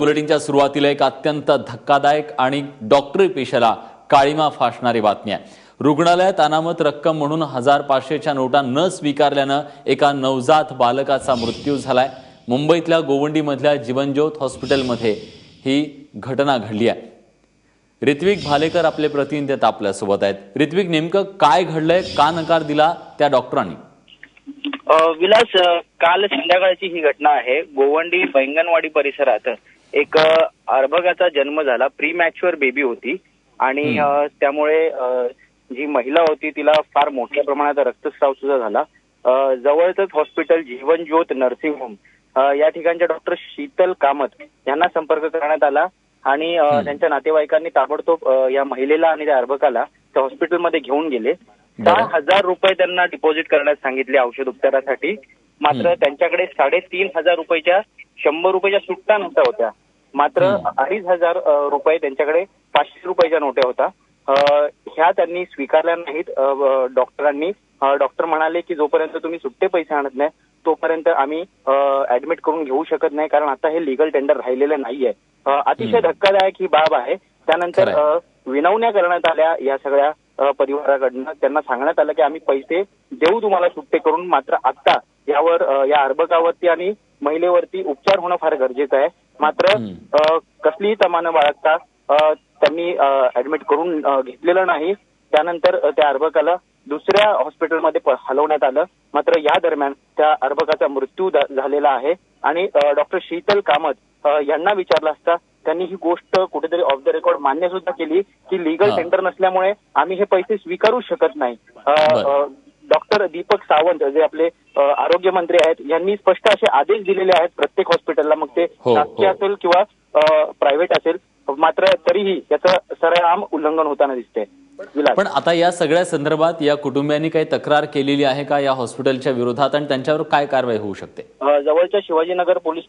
बुलेटिनच्या सुरुवातीला एक अत्यंत धक्कादायक आणि डॉक्टरी पेशाला काळीमा फासणारी बातमी आहे. रुग्णालयात अनामत रक्कम म्हणून हजार पाचशेच्या नोटा न स्वीकारल्यानं एका नवजात बालकाचा मृत्यू झालाय. मुंबईतल्या गोवंडीमधल्या जीवनज्योत हॉस्पिटलमध्ये ही घटना घडली आहे. ऋत्विक भालेकर आपले प्रतिनिधी आपल्यासोबत आहेत. ऋत्विक नेमकं काय घडलंय? का नकार दिला त्या डॉक्टरांनी? विलास काल संध्याकाळची ही घटना आहे. गोवंडी बैंगनवाडी परिसरात एक अर्भकाचा जन्म झाला. प्री मॅच्युअर बेबी होती. आणि त्यामुळे जी महिला होती तिला फार मोठ्या प्रमाणात रक्तस्राव सुद्धा झाला. जवळच हॉस्पिटल जीवन ज्योत नर्सिंग होम या ठिकाणच्या डॉक्टर शीतल कामत यांना संपर्क करण्यात आला. आणि त्यांच्या नातेवाईकांनी ताबडतोब या महिलेला आणि त्या अर्भकाला त्या हॉस्पिटलमध्ये घेऊन गेले. दहा हजार रुपये त्यांना डिपॉझिट करण्यास सांगितले औषध उपचारासाठी. मात्र त्यांच्याकडे साडेतीन हजार रुपयाच्या शंभर रुपयाच्या सुट्टा नोटा होत्या. मात्र अडीच हजार रुपये त्यांच्याकडे पाचशे रुपयाच्या नोटा होता अ, ह्या त्यांनी स्वीकारल्या नाहीत. डॉक्टरांनी. डॉक्टर म्हणाले की जोपर्यंत तुम्ही सुट्टे पैसे आणत नाही तोपर्यंत आम्ही ऍडमिट करून घेऊ शकत नाही कारण आता हे लिगल टेंडर राहिलेलं नाहीये. अतिशय धक्कादायक ही बाब आहे. त्यानंतर विनवण्या करण्यात आल्या या सगळ्या परिवाराकडनं त्यांना सांगण्यात आलं की आम्ही पैसे देऊ तुम्हाला सुट्टे करून मात्र आता यावर या अर्भकावरती आणि महिलेवरती उपचार होणं फार गरजेचं आहे. मात्र कसलीही तमानं बाळगता त्यांनी ऍडमिट करून घेतलेलं नाही. त्यानंतर त्या अर्भकाला दुसऱ्या हॉस्पिटलमध्ये हलवण्यात आलं. मात्र या दरम्यान त्या अर्भकाचा मृत्यू झालेला आहे. आणि डॉक्टर शीतल कामत यांना विचारलं असता त्यांनी ही गोष्ट कुठेतरी ऑफ द रेकॉर्ड मान्य सुद्धा केली की लिगल हा. टेंडर नसल्यामुळे आम्ही हे पैसे स्वीकारू शकत नाही डॉक्टर दीपक सावंत जे आपले अ, आरोग्य मंत्री आहेत यांनी स्पष्ट असे आदेश दिलेले आहेत प्रत्येक हॉस्पिटलला मग ते हो, शासकीय हो. असेल किंवा प्रायव्हेट असेल मात्र तरीही याचं सरेआम उल्लंघन होताना दिसते विलास पण आता या सगळ्या संदर्भात या कुटुंबियांनी काही तक्रार केलेली आहे का या हॉस्पिटलच्या विरोधात? आणि त्यांच्यावर काय कारवाई होऊ शकते? जवळच्या शिवाजीनगर पोलीस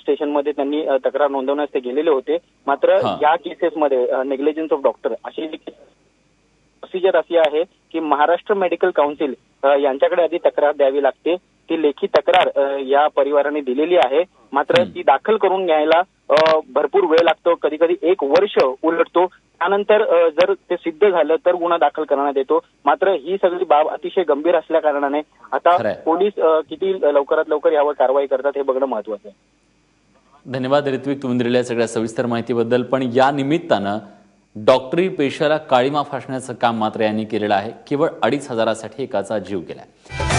स्टेशनमध्ये त्यांनी तक्रार नोंदवण्यास ते गेलेले होते. मात्र. या केसेसमध्ये नेग्लिजन्स ऑफ डॉक्टर अशी प्रोसिजर अशी आहे की महाराष्ट्र मेडिकल काउन्सिल यांच्याकडे आधी तक्रार द्यावी लागते. ती लेखी तक्रार या परिवाराने दिलेली आहे. मात्र. ती दाखल करून घ्यायला भरपूर वेळ लागतो कधी कधी एक वर्ष उलटतो. त्यानंतर जर ते सिद्ध झालं तर गुन्हा दाखल करण्यात येतो. मात्र ही सगळी बाब अतिशय गंभीर असल्या कारणाने आता. पोलीस किती लवकरात लवकर यावर कारवाई करतात हे बघणं महत्वाचं आहे. धन्यवाद ऋत्विक. तुम्ही दिलेल्या सगळ्या सविस्तर माहितीबद्दल. पण या निमित्तानं डॉक्टरी पेशाला काळीमा फासण्याचं काम मात्र यांनी केलेलं आहे. केवळ अडीच हजारासाठी एकाचा जीव गेलाय.